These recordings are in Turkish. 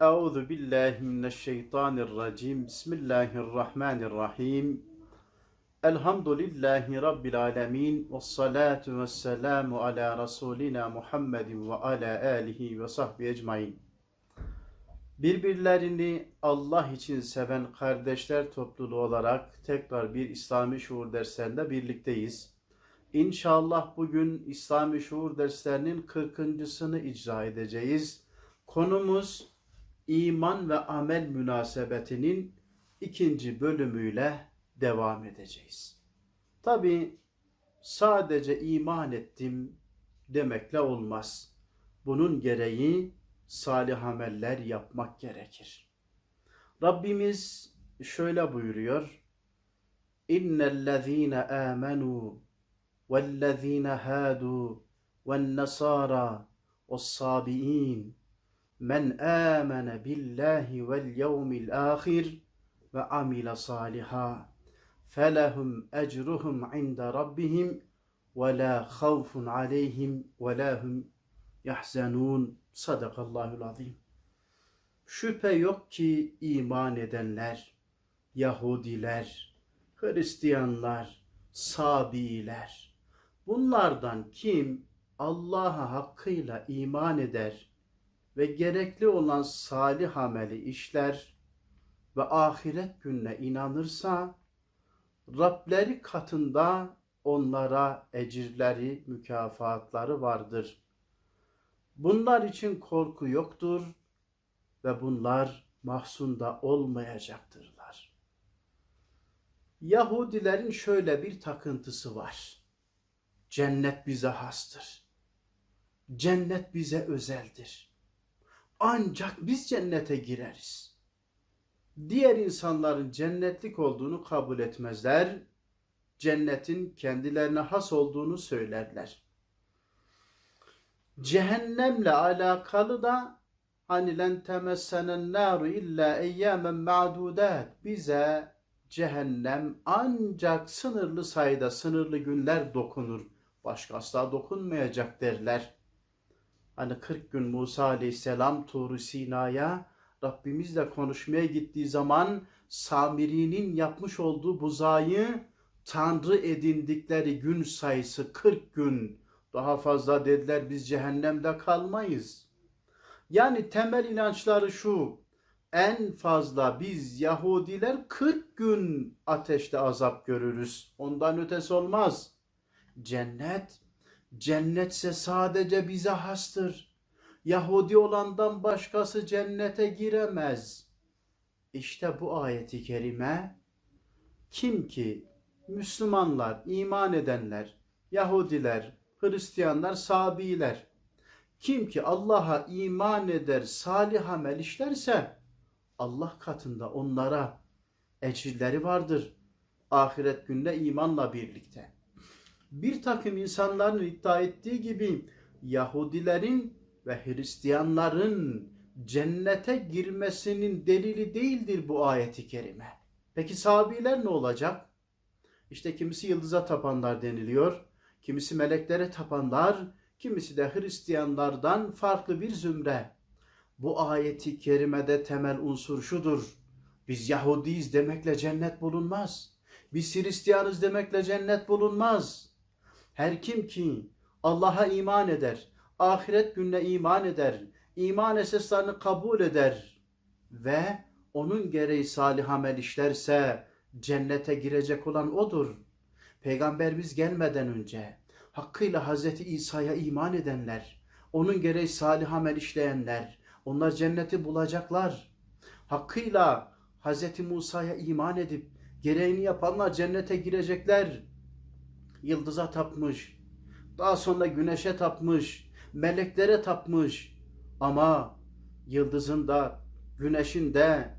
Euzu billahi mineşşeytanirracim. Bismillahirrahmanirrahim. Elhamdülillahi rabbil alamin ve salatu vesselamu ala rasulina Muhammedin ve ala alihi ve sahbihi ecmaîn. Birbirlerini Allah için seven kardeşler topluluğu olarak tekrar bir İslami şuur derslerinde birlikteyiz. İnşallah bugün İslami şuur derslerinin 40.sını icra edeceğiz. Konumuz iman ve amel münasebetinin ikinci bölümüyle devam edeceğiz. Tabi sadece iman ettim demekle olmaz. Bunun gereği salih ameller yapmak gerekir. Rabbimiz şöyle buyuruyor. İnnellezîne âmenû vellezîne hâdû vennasârâ ve's-sâbiîn men amene billahi vel yevmil ahir ve amile saliha felehum ecruhum inde rabbihim ve la havfun aleyhim ve la hum yahzanun sadakallahul azim şüphe yok ki iman edenler Yahudiler Hristiyanlar Sabiler bunlardan kim Allah'a hakkıyla iman eder ve gerekli olan salih ameli işler ve ahiret gününe inanırsa Rableri katında onlara ecirleri, mükafatları vardır. Bunlar için korku yoktur ve bunlar mahzunda olmayacaktırlar. Yahudilerin şöyle bir takıntısı var. Cennet bize hastır. Cennet bize özeldir ancak biz cennete gireriz. Diğer insanların cennetlik olduğunu kabul etmezler. Cennetin kendilerine has olduğunu söylerler. Cehennemle alakalı da hani len temessenen naru illa eyyamen ma'dudat bize cehennem ancak sınırlı sayıda sınırlı günler dokunur. Başka asla dokunmayacak derler. Hani 40 gün Musa aleyhisselam Tur Sina'ya Rabbimizle konuşmaya gittiği zaman Samiri'nin yapmış olduğu buzayı Tanrı edindikleri gün sayısı 40 gün. Daha fazla dediler biz cehennemde kalmayız. Yani temel inançları şu. En fazla biz Yahudiler 40 gün ateşte azap görürüz. Ondan ötesi olmaz. Cennet Cennetse sadece bize hastır. Yahudi olandan başkası cennete giremez. İşte bu ayeti kerime kim ki Müslümanlar, iman edenler, Yahudiler, Hristiyanlar, Sabiler kim ki Allah'a iman eder, salih amel işlerse Allah katında onlara ecirleri vardır. Ahiret günde imanla birlikte bir takım insanların iddia ettiği gibi Yahudilerin ve Hristiyanların cennete girmesinin delili değildir bu ayeti kerime. Peki sahabiler ne olacak? İşte kimisi yıldıza tapanlar deniliyor. Kimisi meleklere tapanlar, kimisi de Hristiyanlardan farklı bir zümre. Bu ayeti kerimede temel unsur şudur. Biz Yahudiyiz demekle cennet bulunmaz. Biz Hristiyanız demekle cennet bulunmaz. Her kim ki Allah'a iman eder, ahiret gününe iman eder, iman esaslarını kabul eder ve onun gereği salih amel işlerse cennete girecek olan odur. Peygamberimiz gelmeden önce hakkıyla Hazreti İsa'ya iman edenler, onun gereği salih amel işleyenler, onlar cenneti bulacaklar. Hakkıyla Hazreti Musa'ya iman edip gereğini yapanlar cennete girecekler yıldıza tapmış. Daha sonra güneşe tapmış. Meleklere tapmış. Ama yıldızın da, güneşin de,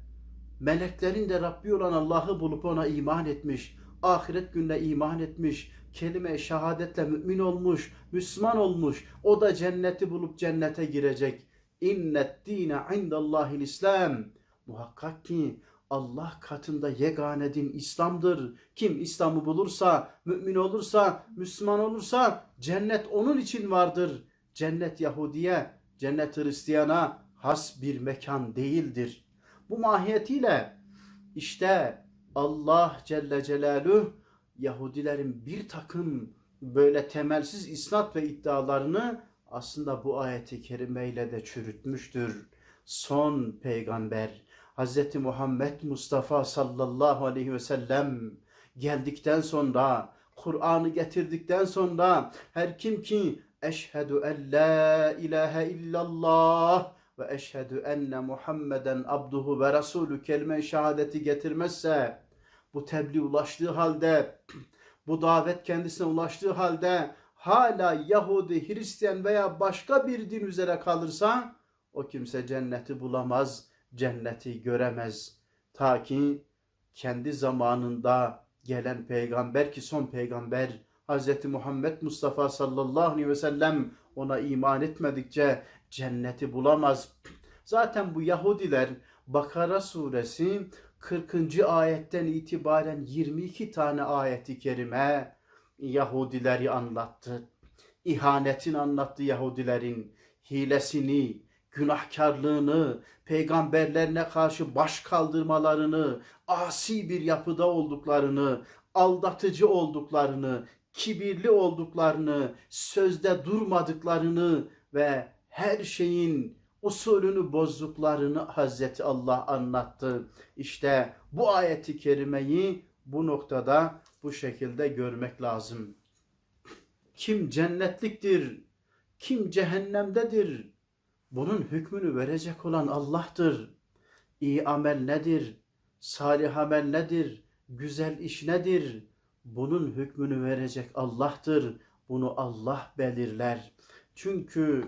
meleklerin de Rabbi olan Allah'ı bulup ona iman etmiş. Ahiret gününe iman etmiş. Kelime şehadetle mümin olmuş, Müslüman olmuş. O da cenneti bulup cennete girecek. İnnet dine indallahil İslam. Muhakkak ki Allah katında yegane din İslam'dır. Kim İslam'ı bulursa, mümin olursa, Müslüman olursa cennet onun için vardır. Cennet Yahudiye, cennet Hristiyana, has bir mekan değildir. Bu mahiyetiyle işte Allah Celle Celaluhu Yahudilerin bir takım böyle temelsiz isnat ve iddialarını aslında bu ayeti kerimeyle de çürütmüştür. Son peygamber Hz. Muhammed Mustafa sallallahu aleyhi ve sellem geldikten sonra Kur'an'ı getirdikten sonra her kim ki eşhedü en la ilahe illallah ve eşhedü enne Muhammeden abduhu ve rasulü kelime şehadeti getirmezse bu tebliğ ulaştığı halde bu davet kendisine ulaştığı halde hala Yahudi, Hristiyan veya başka bir din üzere kalırsa o kimse cenneti bulamaz, cenneti göremez. Ta ki kendi zamanında gelen peygamber ki son peygamber Hz. Muhammed Mustafa sallallahu aleyhi ve sellem ona iman etmedikçe cenneti bulamaz. Zaten bu Yahudiler Bakara suresi 40. ayetten itibaren 22 tane ayeti kerime Yahudileri anlattı. İhanetini anlattı Yahudilerin, hilesini, günahkarlığını, peygamberlerine karşı baş kaldırmalarını, asi bir yapıda olduklarını, aldatıcı olduklarını, kibirli olduklarını, sözde durmadıklarını ve her şeyin usulünü bozduklarını Hazreti Allah anlattı. İşte bu ayeti kerimeyi bu noktada bu şekilde görmek lazım. Kim cennetliktir, kim cehennemdedir, bunun hükmünü verecek olan Allah'tır. İyi amel nedir? Salih amel nedir? Güzel iş nedir? Bunun hükmünü verecek Allah'tır. Bunu Allah belirler. Çünkü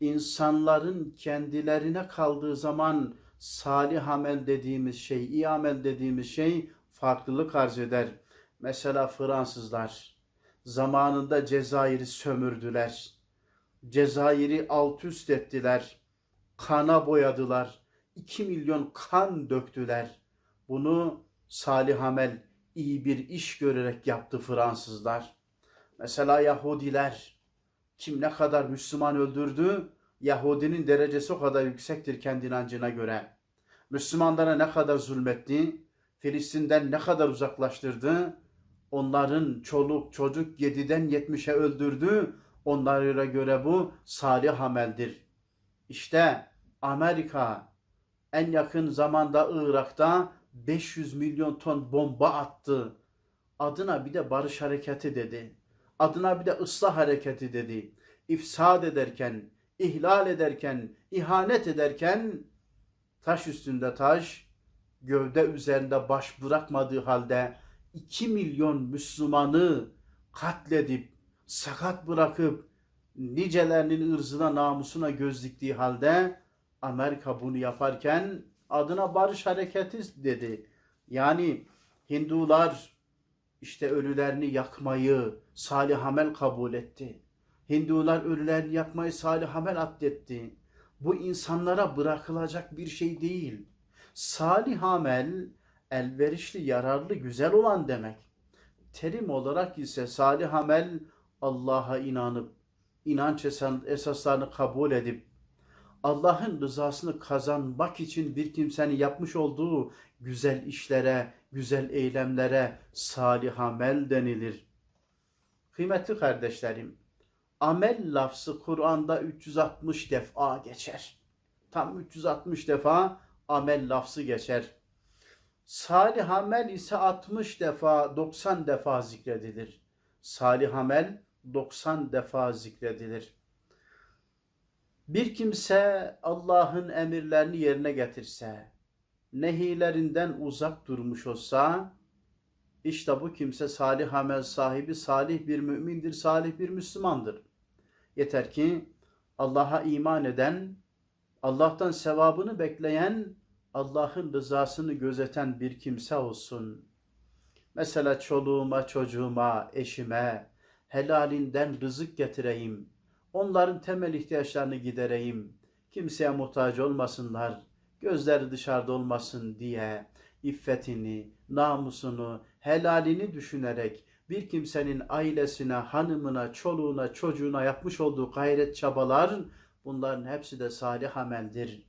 insanların kendilerine kaldığı zaman salih amel dediğimiz şey, iyi amel dediğimiz şey farklılık arz eder. Mesela Fransızlar zamanında Cezayir'i sömürdüler. Cezayir'i alt üst ettiler. Kana boyadılar. 2 milyon kan döktüler. Bunu salih amel, iyi bir iş görerek yaptı Fransızlar. Mesela Yahudiler kim ne kadar Müslüman öldürdü, Yahudinin derecesi o kadar yüksektir kendi inancına göre. Müslümanlara ne kadar zulmetti, Filistin'den ne kadar uzaklaştırdı, onların çoluk çocuk 7'den 70'e öldürdü, onlara göre bu salih ameldir. İşte Amerika en yakın zamanda Irak'ta 500 milyon ton bomba attı. Adına bir de barış hareketi dedi. Adına bir de ıslah hareketi dedi. İfsad ederken, ihlal ederken, ihanet ederken taş üstünde taş, gövde üzerinde baş bırakmadığı halde 2 milyon Müslümanı katledip, sakat bırakıp, nicelerinin ırzına, namusuna göz diktiği halde Amerika bunu yaparken adına barış hareketi dedi. Yani Hindular işte ölülerini yakmayı salih amel kabul etti. Hindular ölülerini yakmayı salih amel addetti. Bu insanlara bırakılacak bir şey değil. Salih amel elverişli, yararlı, güzel olan demek. Terim olarak ise salih amel Allah'a inanıp, inanç esaslarını kabul edip, Allah'ın rızasını kazanmak için bir kimsenin yapmış olduğu güzel işlere, güzel eylemlere salih amel denilir. Kıymetli kardeşlerim, amel lafzı Kur'an'da 360 defa geçer. Tam 360 defa amel lafzı geçer. Salih amel ise 60 defa, 90 defa zikredilir. Salih amel 90 defa zikredilir. Bir kimse Allah'ın emirlerini yerine getirse, nehilerinden uzak durmuş olsa, işte bu kimse salih amel sahibi, salih bir mümindir, salih bir Müslümandır. Yeter ki Allah'a iman eden, Allah'tan sevabını bekleyen, Allah'ın rızasını gözeten bir kimse olsun. Mesela çoluğuma, çocuğuma, eşime helalinden rızık getireyim. Onların temel ihtiyaçlarını gidereyim. Kimseye muhtaç olmasınlar. Gözleri dışarıda olmasın diye iffetini, namusunu, helalini düşünerek bir kimsenin ailesine, hanımına, çoluğuna, çocuğuna yapmış olduğu gayret çabalar Bunların hepsi de salih ameldir.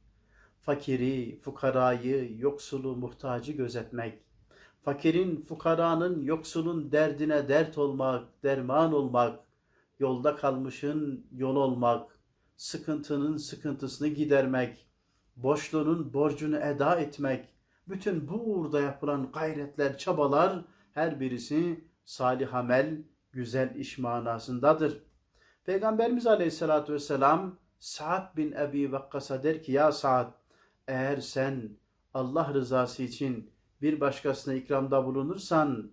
Fakiri, fukarayı, yoksulu, muhtacı gözetmek. Fakirin, fukaranın, yoksulun derdine dert olmak, derman olmak. Yolda kalmışın yol olmak. Sıkıntının sıkıntısını gidermek. Boşluğunun borcunu eda etmek. Bütün bu uğurda yapılan gayretler, çabalar her birisi salih amel, güzel iş manasındadır. Peygamberimiz Aleyhisselatü Vesselam Sa'd bin Ebi Vakkas'a der ki ya Sa'd eğer sen Allah rızası için bir başkasına ikramda bulunursan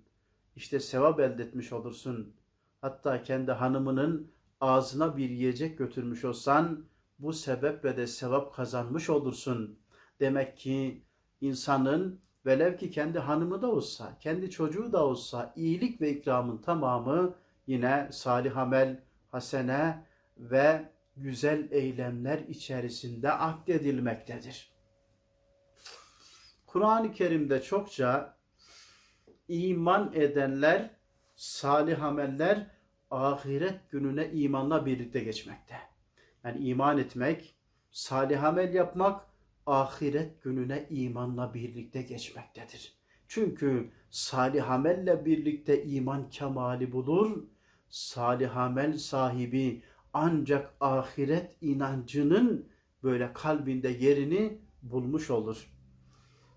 işte sevap elde etmiş olursun. Hatta kendi hanımının ağzına bir yiyecek götürmüş olsan bu sebeple de sevap kazanmış olursun. Demek ki insanın velev ki kendi hanımı da olsa, kendi çocuğu da olsa iyilik ve ikramın tamamı yine salih amel, hasene ve güzel eylemler içerisinde akdedilmektedir. Kur'an-ı Kerim'de çokça iman edenler, salih ameller ahiret gününe imanla birlikte geçmekte. Yani iman etmek, salih amel yapmak ahiret gününe imanla birlikte geçmektedir. Çünkü salih amelle birlikte iman kemali bulur. Salih amel sahibi ancak ahiret inancının böyle kalbinde yerini bulmuş olur.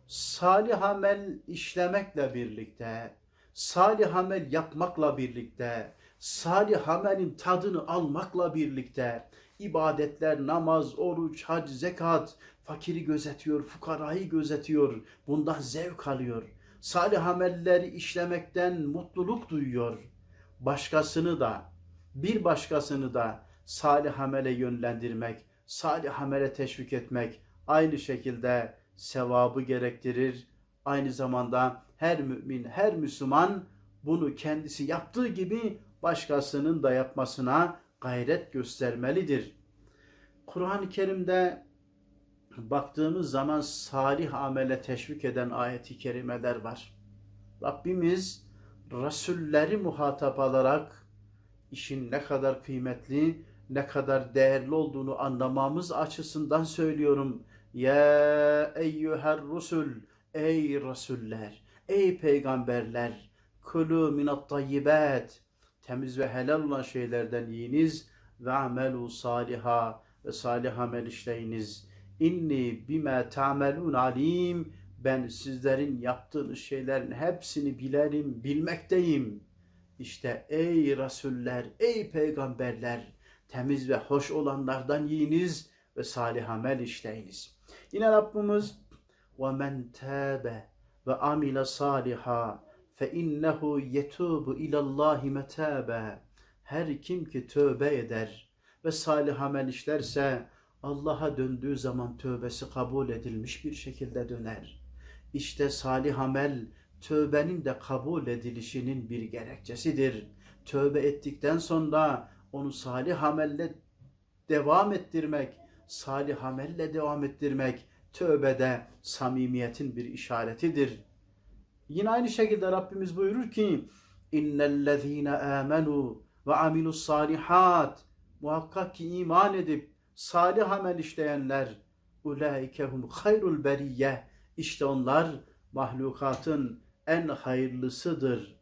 Salih amel işlemekle birlikte, salih amel yapmakla birlikte, salih amelin tadını almakla birlikte ibadetler, namaz, oruç, hac, zekat, fakiri gözetiyor, fukarayı gözetiyor, bundan zevk alıyor. Salih amelleri işlemekten mutluluk duyuyor. Başkasını da, bir başkasını da salih amele yönlendirmek, salih amele teşvik etmek aynı şekilde sevabı gerektirir. Aynı zamanda her mümin, her Müslüman bunu kendisi yaptığı gibi başkasının da yapmasına gayret göstermelidir. Kur'an-ı Kerim'de baktığımız zaman salih amele teşvik eden ayeti kerimeler var. Rabbimiz Resulleri muhatap alarak işin ne kadar kıymetli, ne kadar değerli olduğunu anlamamız açısından söylüyorum. Ya eyyüher rusul, ey Resuller, ey peygamberler, kulu minat tayyibat, temiz ve helal olan şeylerden yiyiniz ve amelu saliha ve salih amel işleyiniz. İnni bime ta'melun alim. Ben sizlerin yaptığınız şeylerin hepsini bilerim, bilmekteyim. İşte ey Resuller, ey peygamberler, temiz ve hoş olanlardan yiyiniz ve salih amel işleyiniz. Yine Rabbimiz ve men tâbe ve amile saliha fe innehu yetubu ilallahi metâbe. Her kim ki tövbe eder ve salih amel işlerse Allah'a döndüğü zaman tövbesi kabul edilmiş bir şekilde döner. İşte salih amel tövbenin de kabul edilişinin bir gerekçesidir. Tövbe ettikten sonra onu salih amelle devam ettirmek, salih amelle devam ettirmek tövbede samimiyetin bir işaretidir. Yine aynı şekilde Rabbimiz buyurur ki innellezine amenu ve amilus salihat muhakkak ki iman edip salih amel işleyenler ulaikehum hayrul beriyye işte onlar mahlukatın en hayırlısıdır.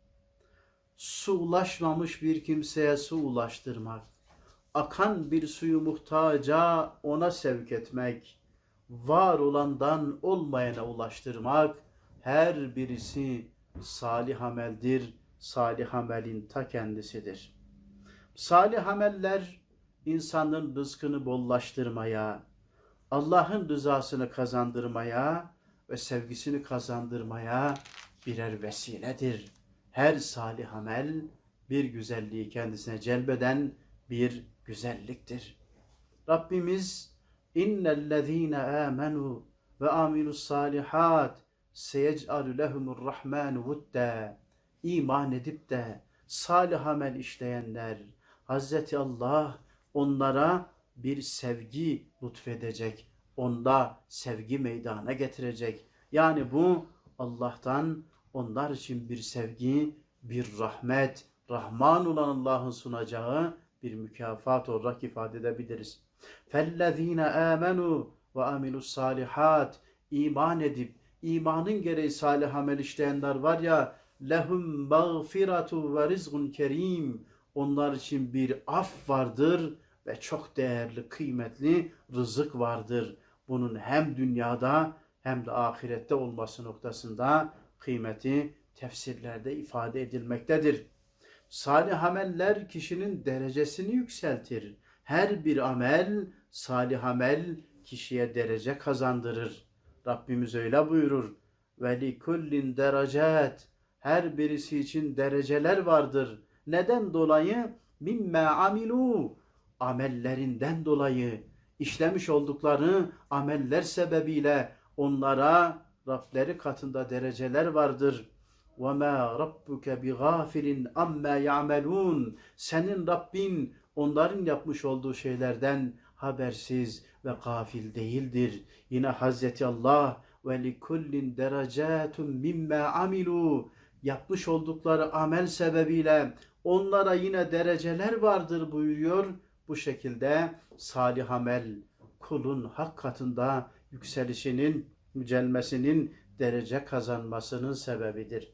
Su ulaşmamış bir kimseye su ulaştırmak, akan bir suyu muhtaca ona sevk etmek, var olandan olmayana ulaştırmak, her birisi salih ameldir, salih amelin ta kendisidir. Salih ameller insanın rızkını bollaştırmaya, Allah'ın rızasını kazandırmaya ve sevgisini kazandırmaya birer vesiledir. Her salih amel bir güzelliği kendisine celbeden bir güzelliktir. Rabbimiz innellezine amenu ve amilus salihat seyec'alu lehumur rahmanu vudda iman edip de salih amel işleyenler Hazreti Allah onlara bir sevgi lütfedecek. Onda sevgi meydana getirecek. Yani bu Allah'tan onlar için bir sevgi, bir rahmet, Rahman olan Allah'ın sunacağı bir mükafat olarak ifade edebiliriz. Amenu ve amilus salihat iman edip imanın gereği salih amel işleyenler var ya lehum mağfiratu ve rizkun kerim onlar için bir af vardır ve çok değerli kıymetli rızık vardır. Bunun hem dünyada hem de ahirette olması noktasında kıymeti tefsirlerde ifade edilmektedir. Salih ameller kişinin derecesini yükseltir. Her bir amel, salih amel kişiye derece kazandırır. Rabbimiz öyle buyurur. Ve li kullin derecet. Her birisi için dereceler vardır. Neden dolayı? Mimme amilu. Amellerinden dolayı. işlemiş oldukları ameller sebebiyle onlara Rableri katında dereceler vardır. وَمَا رَبُّكَ بِغَافِلٍ amma يَعْمَلُونَ Senin Rabbin onların yapmış olduğu şeylerden habersiz ve gafil değildir. Yine Hazreti Allah ve likullin derecatun mimma amilu yapmış oldukları amel sebebiyle onlara yine dereceler vardır buyuruyor. Bu şekilde salih amel kulun hak katında yükselişinin, yücelmesinin derece kazanmasının sebebidir.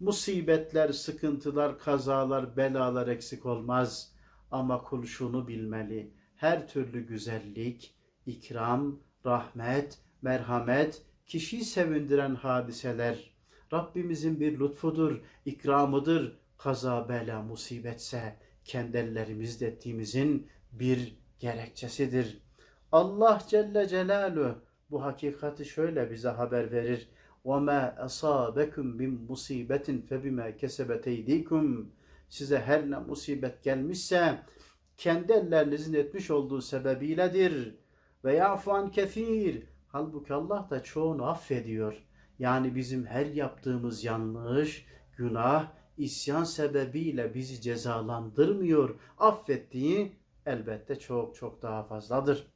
Musibetler, sıkıntılar, kazalar, belalar eksik olmaz. Ama kul şunu bilmeli. Her türlü güzellik, ikram, rahmet, merhamet, kişiyi sevindiren hadiseler Rabbimizin bir lütfudur, ikramıdır. Kaza, bela, musibetse kendi ellerimizle ettiğimizin bir gerekçesidir. Allah Celle Celaluhu bu hakikati şöyle bize haber verir. وَمَا أَصَابَكُمْ مِنْ مُصِيبَةٍ فَبِمَا كَسَبَتْ اَيْدِيكُمْ Size her ne musibet gelmişse kendi ellerinizin etmiş olduğu sebebiyledir. Ve yafan kefir. Halbuki Allah da çoğunu affediyor. Yani bizim her yaptığımız yanlış, günah, isyan sebebiyle bizi cezalandırmıyor. Affettiği elbette çok çok daha fazladır.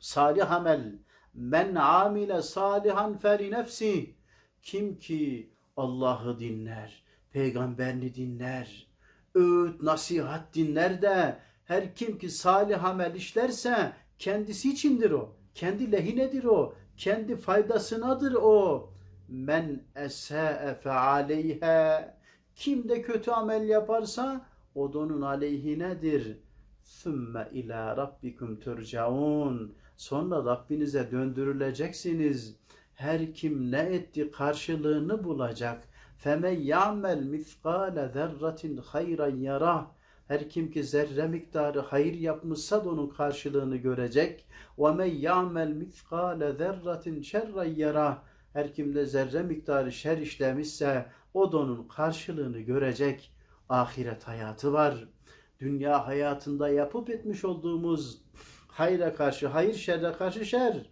Salih amel. Men amile salihan feri nefsi. Kim ki Allah'ı dinler, peygamberini dinler, öğüt, nasihat dinler de her kim ki salih amel işlerse kendisi içindir o. Kendi lehinedir o. Kendi faydasınadır o. Men esâe fe aleyhe. Kim de kötü amel yaparsa o da onun aleyhinedir. Sümme ila rabbikum turcaun. Sonra Rabbinize döndürüleceksiniz. Her kim ne etti karşılığını bulacak. Feme ya'mel miskale zerratin hayran yarah. Her kim ki zerre miktarı hayır yapmışsa da onun karşılığını görecek. Ve men ya'mel miskale zerratin şerran yarah. Her kim de zerre miktarı şer işlemişse o da onun karşılığını görecek. Ahiret hayatı var. Dünya hayatında yapıp etmiş olduğumuz hayra karşı hayır, şerre karşı şer.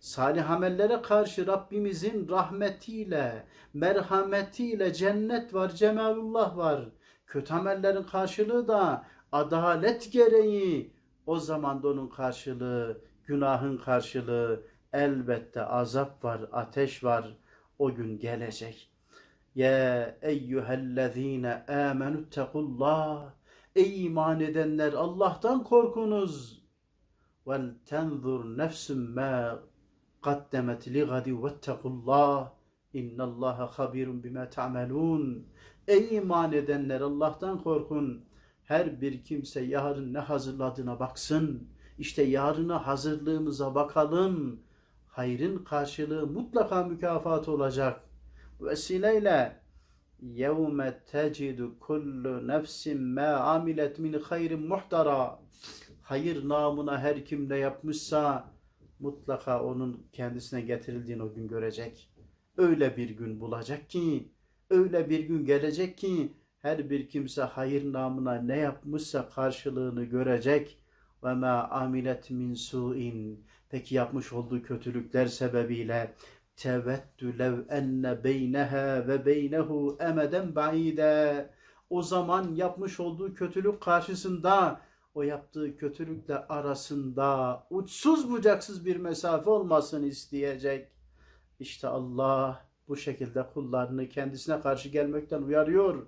Salih amellere karşı Rabbimizin rahmetiyle, merhametiyle cennet var, cemalullah var. Kötü amellerin karşılığı da adalet gereği o zaman da onun karşılığı, günahın karşılığı elbette azap var, ateş var. O gün gelecek. Ya eyyühellezine amenü tekullah. Ey iman edenler Allah'tan korkunuz. Vel tenzur nefsüm ma qaddemet li gadi vettekullah. İnnallaha habirun bima ta'melun. Ey iman edenler Allah'tan korkun. Her bir kimse yarın ne hazırladığına baksın. İşte yarına hazırlığımıza bakalım. Hayrın karşılığı mutlaka mükafat olacak. Vesileyle yevme tecidu kullu nefsin ma amilet min hayrin muhtara. Hayır namına her kim ne yapmışsa mutlaka onun kendisine getirildiğini o gün görecek. Öyle bir gün bulacak ki, öyle bir gün gelecek ki her bir kimse hayır namına ne yapmışsa karşılığını görecek. Ve ma amilet min su'in. Peki yapmış olduğu kötülükler sebebiyle tevettü lev enne beyneha ve beynehu emeden ba'ide. O zaman yapmış olduğu kötülük karşısında o yaptığı kötülükle arasında uçsuz bucaksız bir mesafe olmasını isteyecek. İşte Allah bu şekilde kullarını kendisine karşı gelmekten uyarıyor.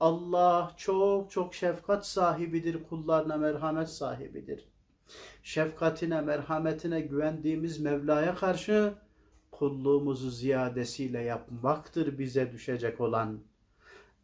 Allah çok çok şefkat sahibidir, kullarına merhamet sahibidir. Şefkatine, merhametine güvendiğimiz Mevla'ya karşı kulluğumuzu ziyadesiyle yapmaktır bize düşecek olan.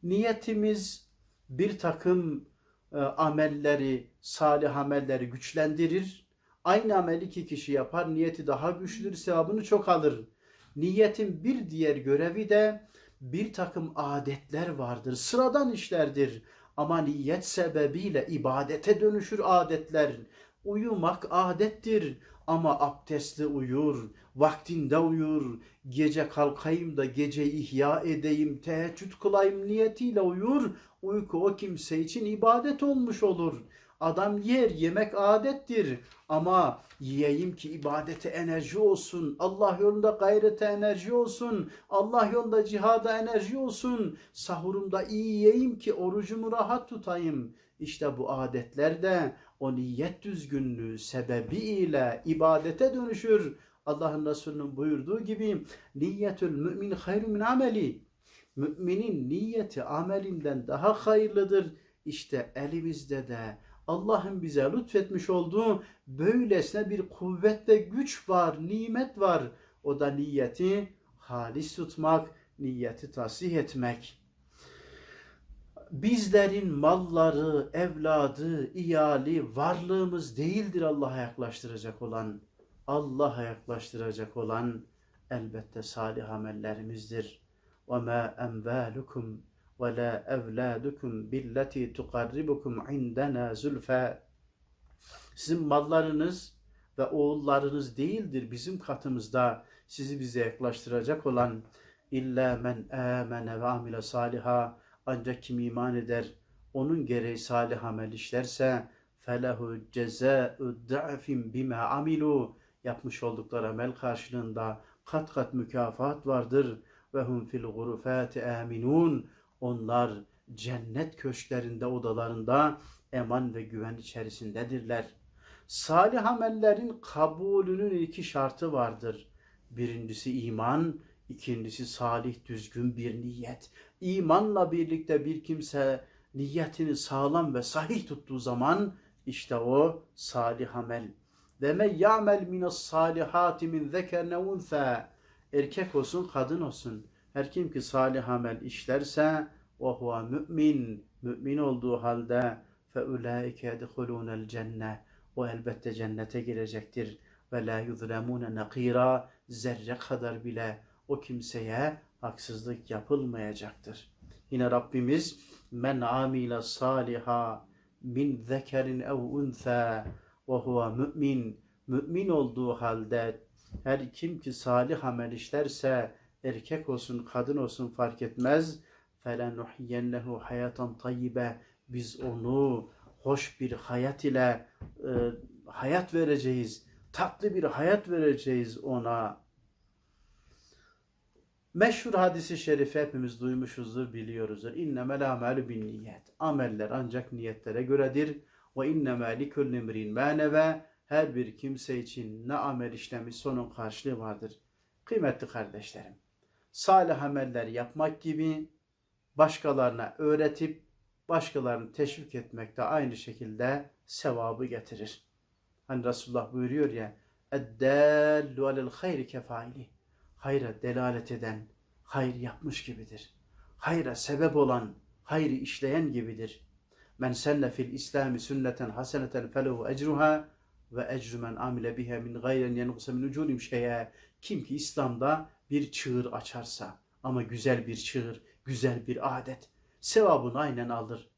Niyetimiz bir takım e, amelleri, salih amelleri güçlendirir. Aynı ameli iki kişi yapar, niyeti daha güçlüdür, sevabını çok alır. Niyetin bir diğer görevi de bir takım adetler vardır, sıradan işlerdir. Ama niyet sebebiyle ibadete dönüşür adetler. Uyumak adettir ama abdestli uyur, vaktinde uyur, gece kalkayım da gece ihya edeyim, teheccüd kılayım niyetiyle uyur. Uyku o kimse için ibadet olmuş olur. Adam yer, yemek adettir. Ama yiyeyim ki ibadete enerji olsun. Allah yolunda gayrete enerji olsun. Allah yolunda cihada enerji olsun. Sahurumda iyi yiyeyim ki orucumu rahat tutayım. İşte bu adetler de o niyet düzgünlüğü sebebiyle ibadete dönüşür. Allah'ın Resulü'nün buyurduğu gibi niyetül mümin hayrü min ameli. Müminin niyeti amelinden daha hayırlıdır. İşte elimizde de Allah'ın bize lütfetmiş olduğu böylesine bir kuvvet ve güç var, nimet var. O da niyeti halis tutmak, niyeti tasih etmek Bizlerin malları, evladı, iyali, varlığımız değildir Allah'a yaklaştıracak olan. Allah'a yaklaştıracak olan elbette salih amellerimizdir. وَمَا أَمْوَالُكُمْ وَلَا اَوْلَادُكُمْ بِالَّتِي تُقَرِّبُكُمْ عِنْدَنَا زُلْفَى Sizin mallarınız ve oğullarınız değildir bizim katımızda sizi bize yaklaştıracak olan illa men amene ve amile saliha ancak kim iman eder onun gereği salih amel işlerse felehu cezâ'u da'fin bima amilu yapmış oldukları amel karşılığında kat kat mükafat vardır ve hum fil gurufati aminun onlar cennet köşklerinde odalarında eman ve güven içerisindedirler. Salih amellerin kabulünün iki şartı vardır. Birincisi iman, ikincisi salih düzgün bir niyet. İmanla birlikte bir kimse niyetini sağlam ve sahih tuttuğu zaman işte o salih amel. Ve men ya'mel minas salihati min zekerne unsa. Erkek olsun, kadın olsun. Her kim ki salih amel işlerse ve huve mümin, mümin olduğu halde fe ulaike yedhulunel cennet. O elbette cennete girecektir. Ve la yuzlemune nakira zerre kadar bile o kimseye haksızlık yapılmayacaktır. Yine Rabbimiz men amile saliha min zekerin ev unsa ve huve mümin mümin olduğu halde her kim ki salih amel işlerse erkek olsun kadın olsun fark etmez felenuhyiyennehu hayatan tayyibe biz onu hoş bir hayat ile e, hayat vereceğiz. Tatlı bir hayat vereceğiz ona. Meşhur hadisi şerifi hepimiz duymuşuzdur, biliyoruzdur. İnnemel amelü bin niyet. Ameller ancak niyetlere göredir. Ve innemel likulli imrin meneve. Her bir kimse için ne amel işlemiş sonun karşılığı vardır. Kıymetli kardeşlerim, salih ameller yapmak gibi başkalarına öğretip başkalarını teşvik etmek de aynı şekilde sevabı getirir. Hani Resulullah buyuruyor ya اَدَّالُّ alel hayri kefaili Hayra delalet eden, hayır yapmış gibidir. Hayra sebep olan, hayrı işleyen gibidir. Men senne fil İslami sünneten haseneten felehu ecruha ve ecru men amile biha min gayren yengusa min uculim şeye. Kim ki İslam'da bir çığır açarsa ama güzel bir çığır, güzel bir adet, sevabını aynen alır.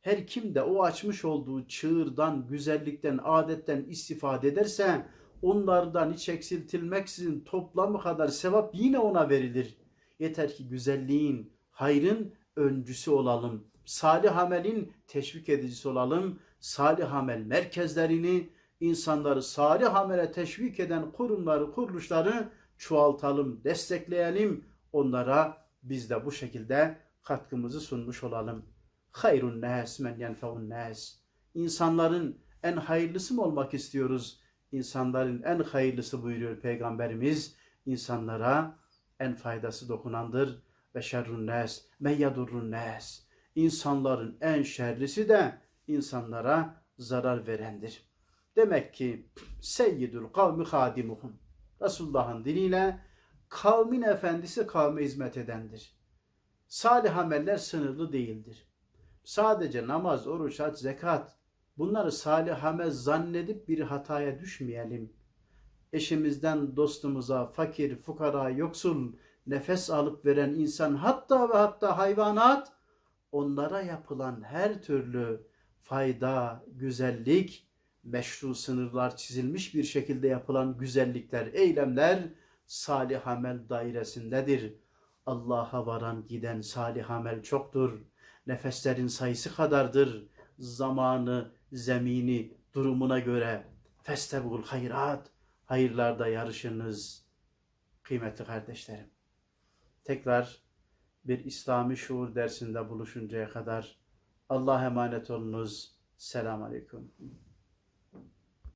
Her kim de o açmış olduğu çığırdan, güzellikten, adetten istifade ederse onlardan hiç eksiltilmeksizin toplamı kadar sevap yine ona verilir. Yeter ki güzelliğin, hayrın öncüsü olalım. Salih amelin teşvik edicisi olalım. Salih amel merkezlerini, insanları salih amele teşvik eden kurumları, kuruluşları çoğaltalım, destekleyelim. Onlara biz de bu şekilde katkımızı sunmuş olalım. Hayrun nas men yenfeun nas. İnsanların en hayırlısı mı olmak istiyoruz? İnsanların en hayırlısı buyuruyor Peygamberimiz. İnsanlara en faydası dokunandır. Ve şerrun men yadurrun nas. İnsanların en şerlisi de insanlara zarar verendir. Demek ki seyyidül kavmi hadimuhum. Resulullah'ın diliyle kavmin efendisi kavme hizmet edendir. Salih ameller sınırlı değildir. Sadece namaz, oruç, hac, zekat bunları salih amel zannedip bir hataya düşmeyelim. Eşimizden dostumuza, fakir, fukara, yoksul, nefes alıp veren insan hatta ve hatta hayvanat onlara yapılan her türlü fayda, güzellik, meşru sınırlar çizilmiş bir şekilde yapılan güzellikler, eylemler salih amel dairesindedir. Allah'a varan giden salih amel çoktur. Nefeslerin sayısı kadardır. Zamanı, zemini, durumuna göre festebul hayrat, hayırlarda yarışınız. Kıymetli kardeşlerim. Tekrar bir İslami şuur dersinde buluşuncaya kadar Allah'a emanet olunuz. Selamun Aleyküm.